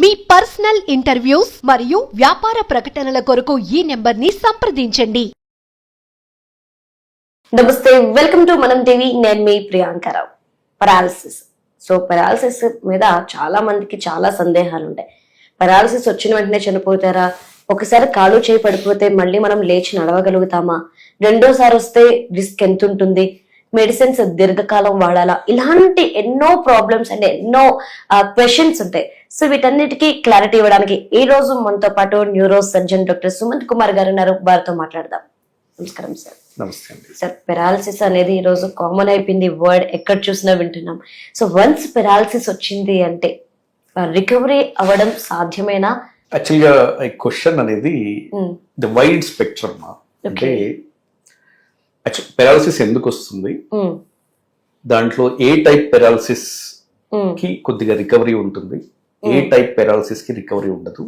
మీ personal interviews మరియు వ్యాపార ప్రకటనల కొరకు ఈ నెంబర్ని సంప్రదించండి. నమస్తే వెల్కమ్ టు మనం టీవీ. నేను మీ ప్రియాంకరావు పరాలసిస్ సో పెరాలసిస్ మీద చాలా మందికి చాలా సందేహాలు ఉంటాయి. పెరాలసిస్ వచ్చిన వెంటనే చనిపోతారా? ఒకసారి కాలు చేయి పడిపోతే మళ్ళీ మనం లేచి నడవగలుగుతామా? రెండోసారి వస్తే రిస్క్ ఎంత ఉంటుంది? మెడిసిన్స్ దీర్ఘకాలం వాడాలా? ఇలాంటి ఎన్నో ప్రాబ్లమ్స్ అండ్ ఎన్నో క్వశ్చన్స్ ఉంటాయి. సో వీటన్నిటికీ క్లారిటీ ఇవ్వడానికి ఈ రోజు మనతో పాటు neuro surgeon doctor Sumanth Kumar garu ఉన్నారు. వారితో మాట్లాడదాం. నమస్కారం సార్. నమస్తే సార్ పెరాలసిస్ అనేది ఈ రోజు కామన్ అయిపోయింది. వర్డ్ ఎక్కడ చూసినా వింటున్నాం. సో వన్స్ పెరాలసిస్ వచ్చింది అంటే రికవరీ అవ్వడం సాధ్యమేనా? యాక్చువల్గా ఈ క్వశ్చన్ అనేది ద వైడ్ స్పెక్ట్రమ్ అంటే పెరాలసిస్ ఎందుకు వస్తుంది? దాంట్లో ఏ టైప్ పెరాలసిస్కి కొద్దిగా రికవరీ ఉంటుంది? ఏ టైప్ పెరాలసిస్కి రికవరీ ఉండదు.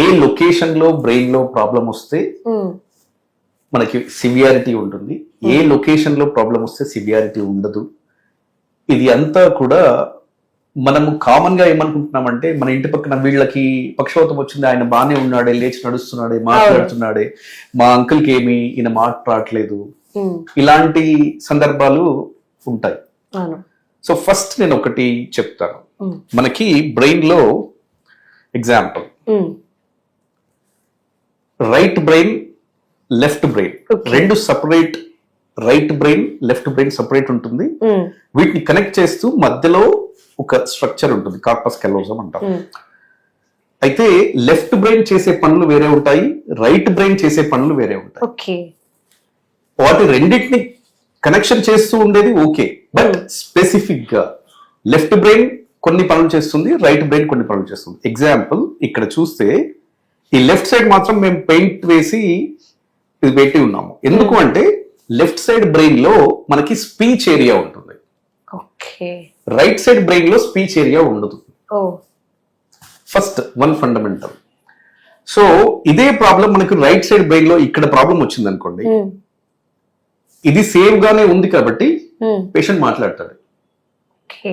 ఏ లొకేషన్లో బ్రెయిన్లో ప్రాబ్లం వస్తే మనకి సివియారిటీ ఉంటుంది. ఏ లొకేషన్లో ప్రాబ్లం వస్తే సివియారిటీ ఉండదు. ఇది అంతా కూడా మనము కామన్గా ఏమనుకుంటున్నామంటే మన ఇంటి పక్కన వీళ్ళకి పక్షవాతం వచ్చింది ఆయన బాగానే ఉన్నాడే లేచి నడుస్తున్నాడే మాట్లాడుతున్నాడే మా అంకుల్కి ఏమి ఈయన మాట్లాడట్లేదు. ఇలాంటి సందర్భాలు ఉంటాయి. సో ఫస్ట్ నేను ఒకటి చెప్తాను. మనకి బ్రెయిన్లో example right brain left brain. రెండు separate right brain left brain separate ఉంటుంది. వీటిని కనెక్ట్ చేస్తూ మధ్యలో ఒక స్ట్రక్చర్ ఉంటుంది కార్పస్ కెలోజం అంటాం. అయితే లెఫ్ట్ బ్రెయిన్ చేసే పనులు వేరే ఉంటాయి రైట్ బ్రెయిన్ చేసే పనులు వేరే ఉంటాయి. వాటి రెండింటిని కనెక్షన్ చేస్తూ ఉండేది ఓకే. బట్ స్పెసిఫిక్గా లెఫ్ట్ బ్రెయిన్ కొన్ని పనులు చేస్తుంది రైట్ బ్రెయిన్ కొన్ని పనులు చేస్తుంది. ఎగ్జాంపుల్ ఇక్కడ చూస్తే ఈ లెఫ్ట్ సైడ్ మాత్రం మేము పెయింట్ వేసి ఇది పెట్టి ఉన్నాము. ఎందుకు అంటే లెఫ్ట్ సైడ్ బ్రెయిన్లో మనకి స్పీచ్ ఏరియా ఉంటుంది. రైట్ సైడ్ బ్రెయిన్లో స్పీచ్ ఏరియా ఉండదు. ఫస్ట్ వన్ ఫండమెంటల్ సో ఇదే ప్రాబ్లం మనకి రైట్ సైడ్ బ్రెయిన్లో ఇక్కడ ప్రాబ్లం వచ్చింది అనుకోండి. ఉమ్, ఇది సేమ్ గానే ఉంది కాబట్టి పేషెంట్ మాట్లాడతాడు. ఓకే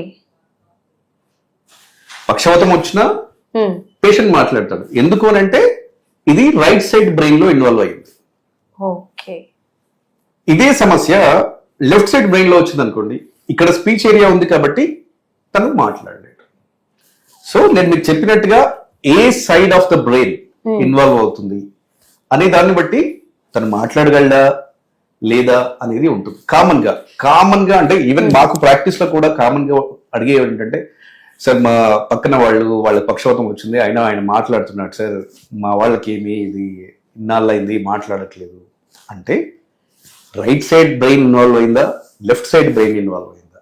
పక్షవాతం వచ్చినా పేషెంట్ మాట్లాడతాడు. ఎందుకు అని అంటే ఇది రైట్ సైడ్ బ్రెయిన్లో ఇన్వాల్వ్ అయింది ఇదే సమస్య లెఫ్ట్ సైడ్ బ్రెయిన్లో వచ్చింది అనుకోండి ఇక్కడ స్పీచ్ ఏరియా ఉంది కాబట్టి తను మాట్లాడలేడు సో నేను మీకు చెప్పినట్టుగా ఏ side of the brain involve అవుతుంది అనే దాన్ని బట్టి తను మాట్లాడగలడా లేదా అనేది ఉంటుంది. కామన్గా కామన్గా అంటే ఈవెన్ మాకు ప్రాక్టీస్లో కూడా కామన్గా అడిగే ఏంటంటే సార్ మా పక్కన వాళ్ళు వాళ్ళ పక్షవాతం వచ్చింది. అయినా ఆయన మాట్లాడుతున్నాడు సార్ మా వాళ్ళకి ఏమి ఇది ఇన్నాళ్ళైంది మాట్లాడట్లేదు. అంటే రైట్ సైడ్ బ్రెయిన్ ఇన్వాల్వ్ అయిందా లెఫ్ట్ సైడ్ బ్రెయిన్ ఇన్వాల్వ్ అయిందా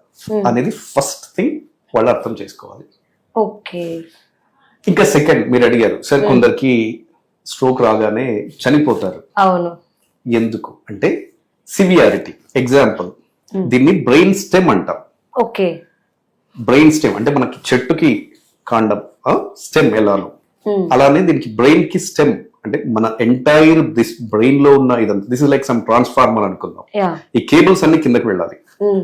అనేది ఫస్ట్ థింగ్ వాళ్ళు అర్థం చేసుకోవాలి. ఓకే. ఇంకా సెకండ్ మీరు అడిగారు సార్ కొందరికి స్ట్రోక్ రాగానే చనిపోతారు. అవును. ఎందుకు? అంటే సివియారిటీ ఎగ్జాంపుల్ దీన్ని బ్రెయిన్ స్టెమ్ అంటాం. ఓకే. బ్రెయిన్ స్టెమ్ అంటే మనకి చెట్టుకి కాండం స్టెమ్ ఎలానో ఉమ్, అలానే దీనికి బ్రెయిన్కి స్టెమ్ అంటే మన ఎంటైర్ దిస్ బ్రెయిన్లో ఉన్న ఇదంతా. This is like some transformer అనుకుందాం. ఈ కేబుల్స్ అన్ని కిందకి వెళ్ళాలి. ఉమ్,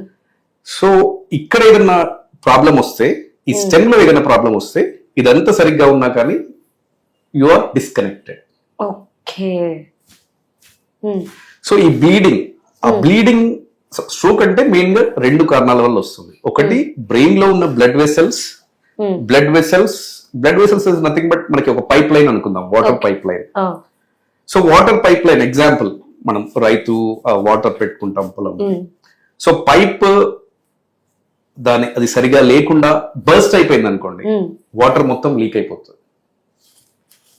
సో ఇక్కడ ఏదైనా ప్రాబ్లం వస్తే ఈ స్టెమ్లో ఏదైనా ప్రాబ్లం వస్తే ఇదంతా సరిగ్గా ఉన్నా కానీ you are disconnected okay so ఈ బ్లీడింగ్ ఆ బ్లీడింగ్ స్ట్రోక్ అంటే మెయిన్గా రెండు కారణాల వల్ల వస్తుంది. ఒకటి బ్రెయిన్లో ఉన్న blood vessels blood vessels blood vessels is nothing but మనకి ఒక పైప్ లైన్ అనుకుందాం water pipeline so water pipeline example మనం రైతు వాటర్ పెట్టుకుంటాం పొలం. సో పైప్ దాని అది సరిగా లేకుండా బర్స్ట్ అయిపోయింది అనుకోండి వాటర్ మొత్తం లీక్ అయిపోతుంది.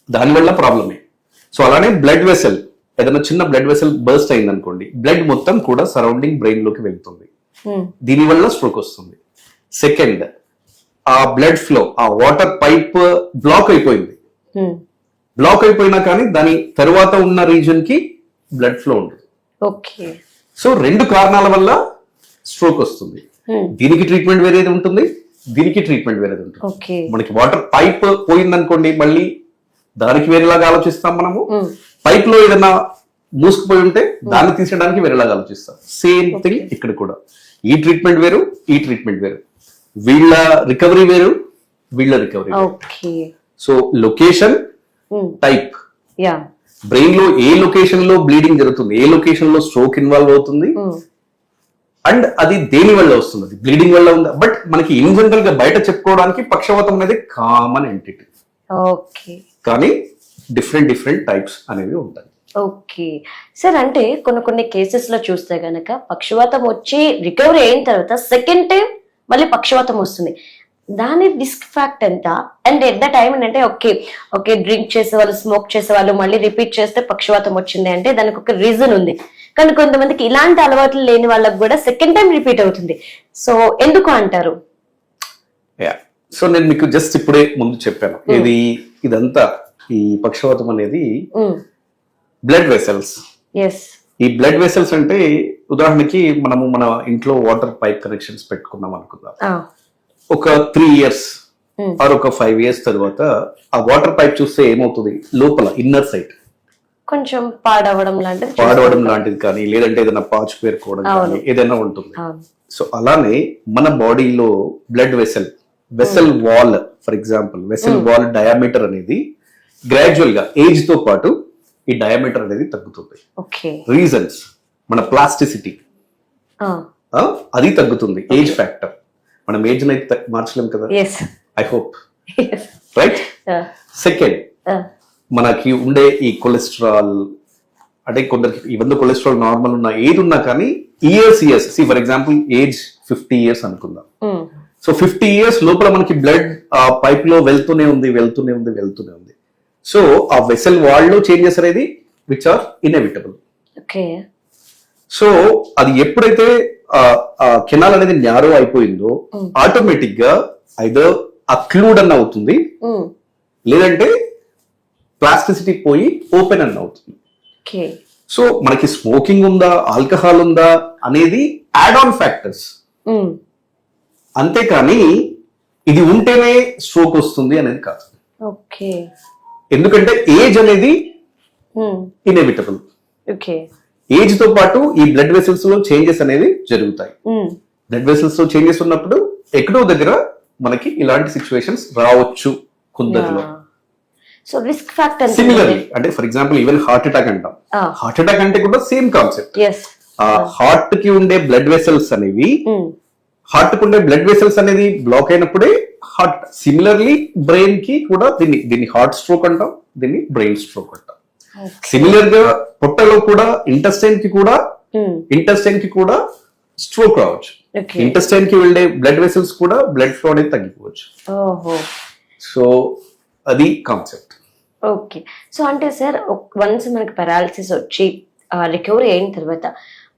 దానివల్ల ప్రాబ్లమే సో అలానే బ్లడ్ వెసల్ ఏదైనా చిన్న బ్లడ్ వెసల్ బర్స్ట్ అయింది అనుకోండి బ్లడ్ మొత్తం కూడా సరౌండింగ్ బ్రెయిన్లోకి వెళ్తుంది. ఉమ్, దీనివల్ల స్ట్రోక్ వస్తుంది. సెకండ్ ఆ బ్లడ్ ఫ్లో ఆ వాటర్ పైప్ బ్లాక్ అయిపోయింది. బ్లాక్ అయిపోయినా కానీ దాని తరువాత ఉన్న రీజన్కి బ్లడ్ ఫ్లో ఉండదు. ఓకే సో రెండు కారణాల వల్ల స్ట్రోక్ వస్తుంది. ఉమ్, దీనికి ట్రీట్మెంట్ వేరేది ఉంటుంది దీనికి ట్రీట్మెంట్ వేరేది ఉంటుంది. మనకి వాటర్ పైప్ పోయిందనుకోండి మళ్ళీ దానికి వేరేలాగా ఆలోచిస్తాం మనము. పైప్లో ఏదైనా మూసుకుపోయి ఉంటే దాన్ని తీసేయడానికి వేరేలాగా ఆలోచిస్తాం సేమ్ థింగ్ ఇక్కడ కూడా. ఈ ట్రీట్మెంట్ వేరు ఈ ట్రీట్మెంట్ వేరు. వీళ్ళ రికవరీ వేరు వీళ్ళ రికవరీ సో లొకేషన్ టైప్ బ్రెయిన్లో ఏ లొకేషన్లో బ్లీడింగ్ జరుగుతుంది ఏ లొకేషన్లో స్ట్రోక్ ఇన్వాల్వ్ అవుతుంది అండ్ అది దేని వల్ల వస్తుంది అది బ్లీడింగ్ వల్ల ఉందా? బట్ మనకి ఇన్ జనరల్గా బయట చెప్పుకోవడానికి పక్షవాతం అనేది కామన్ ఎంటిటీ కానీ డిఫరెంట్ డిఫరెంట్ టైప్స్ అనేవి ఉంటాయి. ఓకే. సార్ అంటే కొన్ని కొన్ని కేసెస్లో చూస్తే గనక పక్షవాతం వచ్చి రికవరీ అయిన తర్వాత సెకండ్ టైం మళ్ళీ పక్షవాతం వస్తుంది. దాని రిస్క్ ఫ్యాక్ట్ ఎంత? అండ్ ఎట్ ద టైం ఏంటంటే ఓకే ఓకే డ్రింక్ చేసే వాళ్ళు స్మోక్ చేసే వాళ్ళు మళ్ళీ రిపీట్ చేస్తే పక్షవాతం వచ్చింది అంటే దానికి ఒక రీజన్ ఉంది. కానీ కొంతమందికి ఇలాంటి అలవాట్లు లేని వాళ్ళకి కూడా సెకండ్ టైం రిపీట్ అవుతుంది. సో ఎందుకు అంటారు? యా. సో నేను మీకు జస్ట్ ఇప్పుడే ముందు చెప్పాను. ఇది ఇదంతా ఈ పక్షవాతం అనేది బ్లడ్ వెసల్స్ ఈ బ్లడ్ వెసల్స్ అంటే ఉదాహరణకి మనము మన ఇంట్లో వాటర్ పైప్ కనెక్షన్స్ పెట్టుకున్నాం అనుకుందాం. ఒక త్రీ ఇయర్స్. ఆర్ ఒక ఫైవ్ ఇయర్స్ తర్వాత ఆ వాటర్ పైప్ చూస్తే ఏమవుతుంది? లోపల ఇన్నర్ సైడ్ కొంచెం పాడవడం లాంటిది పాడవడం లాంటిది కానీ లేదంటే ఏదైనా పాచు పేరుకోవడం కానీ ఏదైనా ఉంటుంది. సో అలానే మన బాడీలో blood vessel vessel wall for example vessel wall diameter అనేది గ్రాడ్యువల్గా ఏజ్తో పాటు ఈ డయామీటర్ అనేది తగ్గుతుంది. రీజన్స్ మన ప్లాస్టిసిటీ అది తగ్గుతుంది. ఏజ్ ఫ్యాక్టర్ మనం ఏజ్ అయితే మార్చలేం కదా? ఐ హోప్ రైట్ సెకండ్ మనకి ఉండే ఈ కొలెస్ట్రాల్ అంటే కొందరికి ఇవన్నీ కొలెస్ట్రాల్ నార్మల్ ఉన్నా ఏది ఉన్నా కానీ years years see for example age fifty years అనుకుందాం. సో ఫిఫ్టీ ఇయర్స్ లోపల మనకి బ్లడ్ పైప్లో వెళ్తూనే ఉంది వెళ్తూనే ఉంది వెళ్తూనే ఉంది. సో ఆ వెసల్ వాళ్ళు చేంజెస్ అనేది which are inevitable okay so అది ఎప్పుడైతే కెనాల్ అనేది న్యారో అయిపోయిందో ఆటోమేటిక్గా ఐదర్ అక్లూడ్ అన్న అవుతుంది లేదంటే ప్లాస్టిసిటీ పోయి ఓపెన్ అన్న అవుతుంది. సో మనకి స్మోకింగ్ ఉందా ఆల్కహాల్ ఉందా అనేది యాడ్ ఆన్ ఫ్యాక్టర్స్ అంతేకాని ఇది ఉంటేనే స్ట్రోక్ వస్తుంది అనేది కాదు. ఓకే ఎందుకంటే ఏజ్ అనేది ఇన్ఎవిటబుల్ ఓకే ఏజ్తో పాటు ఈ బ్లడ్ వెసల్స్లో చేంజెస్ అనేవి జరుగుతాయి. బ్లడ్ వెసల్స్లో చేంజెస్ ఉన్నప్పుడు ఎక్కడో దగ్గర మనకి ఇలాంటి సిచ్యువేషన్స్ రావచ్చు కొందరిలో. సో రిస్క్ ఫ్యాక్టర్ సిమిలర్లీ అంటే for example even heart attack అంటాం. Ah. హార్ట్ అటాక్ అంటే కూడా సేమ్ కాన్సెప్ట్ హార్ట్కి ఉండే బ్లడ్ వెసల్స్ అనేవి హార్ట్కి ఉండే బ్లడ్ వెసల్స్ అనేది బ్లాక్ అయినప్పుడే హార్ట్ సిమిలర్లీ బ్రెయిన్కి కూడా దీన్ని దీన్ని హార్ట్ స్ట్రోక్ అంటాం దీన్ని బ్రెయిన్ స్ట్రోక్ అంటాం. సిమిలర్గా పొట్టలో కూడా ఇంటెస్టైన్కి కూడా ఇంటెస్టైన్కి కూడా స్ట్రోక్ రావచ్చు. ఇంటెస్టైన్కి వెళ్ళే బ్లడ్ వెసల్స్ కూడా బ్లడ్ ఫ్లో అనేది తగ్గిపోవచ్చు. సో అది కాన్సెప్ట్ ఓకే. సో అంటే సార్ వన్స్ మనకి పెరాలసిస్ వచ్చి రికవరీ అయిన తర్వాత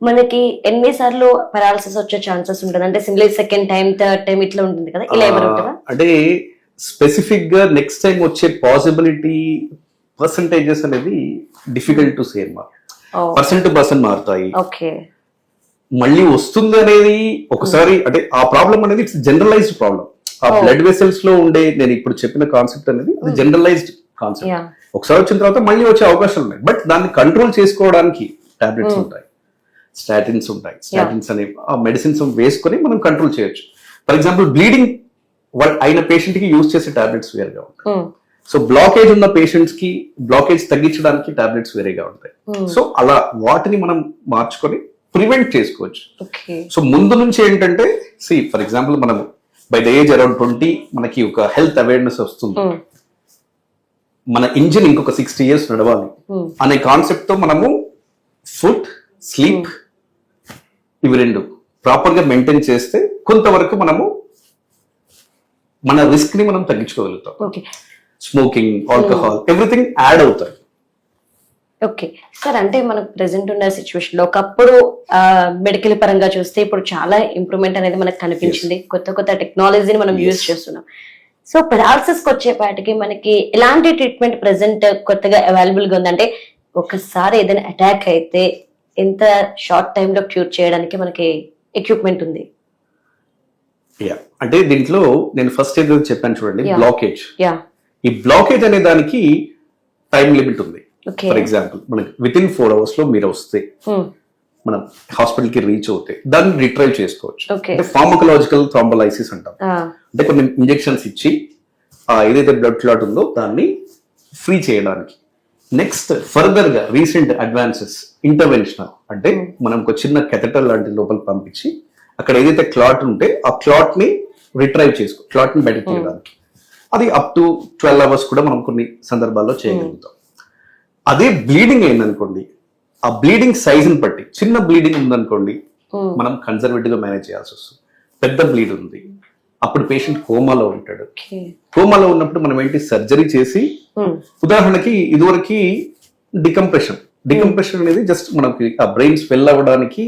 మనకి ఎన్నిసార్లు పెరాలసిస్ వచ్చే ఛాన్సెస్ ఉంటుంది. అంటే single second time third time ఇట్లా ఉంటుంది కదా. ఇలా ఉంటుందా? అంటే స్పెసిఫిక్గా నెక్స్ట్ టైం వచ్చే పాసిబిలిటీ పర్సంటేజెస్ అనేది difficult to same person to person మారుతాయి. ఓకే. మళ్ళీ వస్తుంది అనేది ఒకసారి అంటే ఆ ప్రాబ్లం అనేది ఇట్స్ జనరలైజ్డ్ ప్రాబ్లం ఆ. బ్లడ్ వెసల్స్లో ఉండే నేను ఇప్పుడు చెప్పిన కాన్సెప్ట్ అనేది అది జనరలైజ్డ్ కాన్సెప్ట్. ఒకసారి వచ్చిన తర్వాత మళ్ళీ వచ్చే అవకాశాలు ఉన్నాయి. బట్ దాన్ని కంట్రోల్ చేసుకోవడానికి టాబ్లెట్స్ ఉంటాయి. స్టాటిన్స్ ఉంటాయి. స్టాటిన్స్ అనే ఆ మెడిసిన్స్ వేసుకొని మనం కంట్రోల్ చేయొచ్చు. ఫర్ ఎగ్జాంపుల్ బ్లీడింగ్ అయిన పేషెంట్కి యూజ్ చేసే టాబ్లెట్స్ వేరుగా ఉంటాయి. సో బ్లాకేజ్ ఉన్న పేషెంట్స్కి బ్లాకేజ్ తగ్గించడానికి టాబ్లెట్స్ వేరేగా ఉంటాయి. సో అలా వాటిని మనం మార్చుకొని ప్రివెంట్ చేసుకోవచ్చు. సో ముందు నుంచి ఏంటంటే సి ఫర్ ఎగ్జాంపుల్ మనం by the age around twenty మనకి ఒక హెల్త్ అవేర్నెస్ వస్తుంది. మన ఇంజిన్ ఇంకొక సిక్స్టీ ఇయర్స్ నడవాలి. అనే కాన్సెప్ట్తో మనము ఫుడ్ స్లీప్ ఇవి రెండు ప్రాపర్గా మెయింటైన్ చేస్తే కొంతవరకు మనము మన రిస్క్ని మనం తగ్గించుకోగలుగుతాం. Okay. Smoking alcohol everything add అవుతాయి. ఓకే. సార్ అంటే మనకు ప్రెసెంట్ ఉన్న సిచ్యువేషన్లో ఒకప్పుడు మెడికల్ పరంగా చూస్తే ఇప్పుడు చాలా ఇంప్రూవ్మెంట్ అనేది మనకు కనిపించింది. కొత్త కొత్త టెక్నాలజీని మనం యూజ్ చేస్తున్నాం. సో పెరాలసిస్కి వచ్చేపాటికి మనకి ఎలాంటి ట్రీట్మెంట్ ప్రెసెంట్ కొత్తగా అవైలబుల్గా ఉందంటే ఒకసారి ఏదైనా అటాక్ అయితే ఎంత షార్ట్ టైమ్లో క్యూర్ చేయడానికి మనకి ఎక్విప్మెంట్ ఉంది? యా అంటే దీంట్లో నేను ఫస్ట్ ఏదో చెప్పాను చూడండి. బ్లాకేజ్ యా ఈ బ్లాకేజ్ అనే దానికి టైం లిమిట్ ఉంది. ఫర్ ఎగ్జాంపుల్ మనకి విత్ ఇన్ ఫోర్ అవర్స్లో మీరు వస్తే మనం హాస్పిటల్కి రీచ్ అవుతే దాన్ని రిట్రైవ్ చేసుకోవచ్చు. అంటే ఫార్మకలాజికల్ థ్రాంబలైసిస్ అంటాం. అంటే కొన్ని ఇంజెక్షన్స్ ఇచ్చి ఆ ఏదైతే బ్లడ్ క్లాట్ ఉందో దాన్ని ఫ్రీ చేయడానికి. నెక్స్ట్ ఫర్దర్గా రీసెంట్ అడ్వాన్సెస్ ఇంటర్వెన్షనల్ అంటే మనం ఒక చిన్న కెథటర్ లాంటి లోపల పంపించి అక్కడ ఏదైతే క్లాట్ ఉంటే ఆ క్లాట్ని రిట్రైవ్ చేసుకో క్లాట్ని బయటకు తీయడానికి అది అప్ టు ట్వెల్వ్ అవర్స్ కూడా మనం కొన్ని సందర్భాల్లో చేయగలుగుతాం. అదే బ్లీడింగ్ అయిందనుకోండి ఆ బ్లీడింగ్ సైజుని బట్టి చిన్న బ్లీడింగ్ ఉందనుకోండి మనం కన్సర్వేటివ్గా మేనేజ్ చేయాల్సి వస్తుంది. పెద్ద బ్లీడ్ ఉంది. అప్పుడు పేషెంట్ కోమాలో ఉంటాడు. కోమాలో ఉన్నప్పుడు మనం ఏంటి? సర్జరీ చేసి ఉదాహరణకి ఇదివరకు డికంప్రెషన్ డికంప్రెషన్ అనేది జస్ట్ మనకి ఆ బ్రెయిన్ స్వెల్ అవ్వడానికి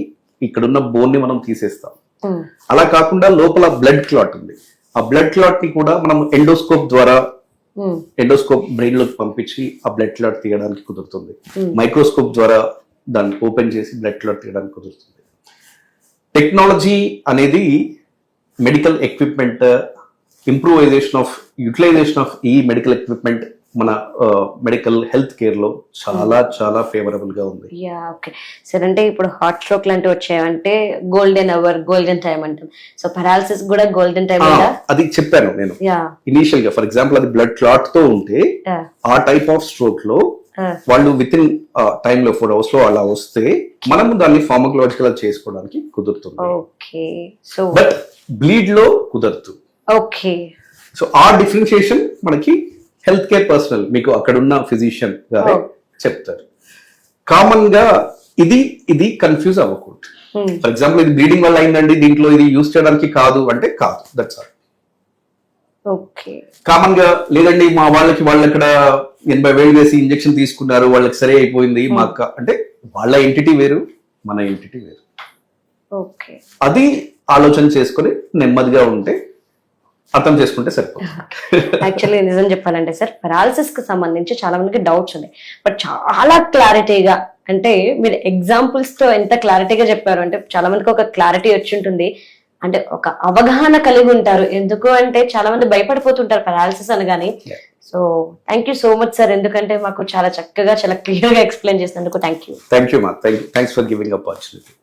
ఇక్కడున్న బోన్ని మనం తీసేస్తాం. అలా కాకుండా లోపల బ్లడ్ క్లాట్ ఉంది. ఆ బ్లడ్ క్లాట్ని కూడా మనం ఎండోస్కోప్ ద్వారా ఎండోస్కోప్ బ్రెయిన్లోకి పంపించి ఆ బ్లడ్ క్లాట్ తీయడానికి కుదురుతుంది. మైక్రోస్కోప్ ద్వారా దాన్ని ఓపెన్ చేసి బ్లడ్ క్లాట్ తీయడానికి కుదురుతుంది. టెక్నాలజీ అనేది medical equipment improvisation of utilization of ఈ మెడికల్ ఎక్విప్మెంట్ మన మెడికల్ హెల్త్ కేర్లో చాలా చాలా ఫేవరబుల్గా ఉంది. యా ఓకే సరే అంటే ఇప్పుడు హార్ట్ స్ట్రోక్ లాంటివి వచ్చాయంటే గోల్డెన్ అవర్ గోల్డెన్ టైం అంటాం. సో పెరాలసిస్ కూడా గోల్డెన్ టైం ఆ, ఉందా అది చెప్పాను నేను. ఇనీషియల్గా ఫర్ ఎగ్జాంపుల్ అది బ్లడ్ క్లాట్తో ఉంటే ఆ టైప్ ఆఫ్ స్ట్రోక్లో. వాళ్ళు విత్ ఇన్ టైమ్లో ఫోర్ అవర్స్లో అలా వస్తే మనము దాన్ని ఫార్మకలాజికల్ చేసుకోవడానికి కుదురుతుంది. ఓకే. సో బట్ బ్లీడ్లో కుదరదు. ఓకే. సో ఆ డిఫరెన్షియేషన్ మనకి హెల్త్ కేర్ పర్సనల్ మీకు అక్కడ ఉన్న ఫిజిషియన్ గారే. చెప్తారు. కామన్గా ఇది ఇది కన్ఫ్యూజ్ అవ్వకూడదు. ఫర్ ఎగ్జాంపుల్ ఇది బ్లీడింగ్ వల్ల అయిందండి దీంట్లో ఇది యూస్ చేయడానికి కాదు అంటే కాదు. That's all okay. కామన్గా లేదండి మా వాళ్ళకి వాళ్ళు ఇక్కడ ఎనభై వేలు వేసి ఇంజెక్షన్ తీసుకున్నారు వాళ్ళకి సరే అయిపోయింది మా అక్క అంటే వాళ్ళ ఎంటిటీ వేరు మన ఎంటిటీ వేరు. ఓకే. అది ఆలోచన చేసుకొని నెమ్మదిగా ఉంటే అర్థం చేసుకుంటే సరిపోతుంది. యాక్చువల్లీ నిజం చెప్పాలంటే సార్ పెరాలసిస్కి సంబంధించి చాలా మందికి డౌట్స్ ఉన్నాయి. బట్ చాలా క్లారిటీగా అంటే మీరు ఎగ్జాంపుల్స్తో ఎంత క్లారిటీగా చెప్పారు అంటే చాలా మందికి ఒక క్లారిటీ వచ్చి ఉంటుంది. అంటే ఒక అవగాహన కలిగి ఉంటారు. ఎందుకు అంటే చాలా మంది భయపడిపోతుంటారు పెరాలసిస్ అనగానే. So thank you so much sir. ఎందుకంటే మాకు చాలా చక్కగా చాలా క్లియర్గా ఎక్స్ప్లెయిన్ చేసినందుకు థ్యాంక్ యూ థ్యాంక్ యూ మా thank thanks for giving opportunity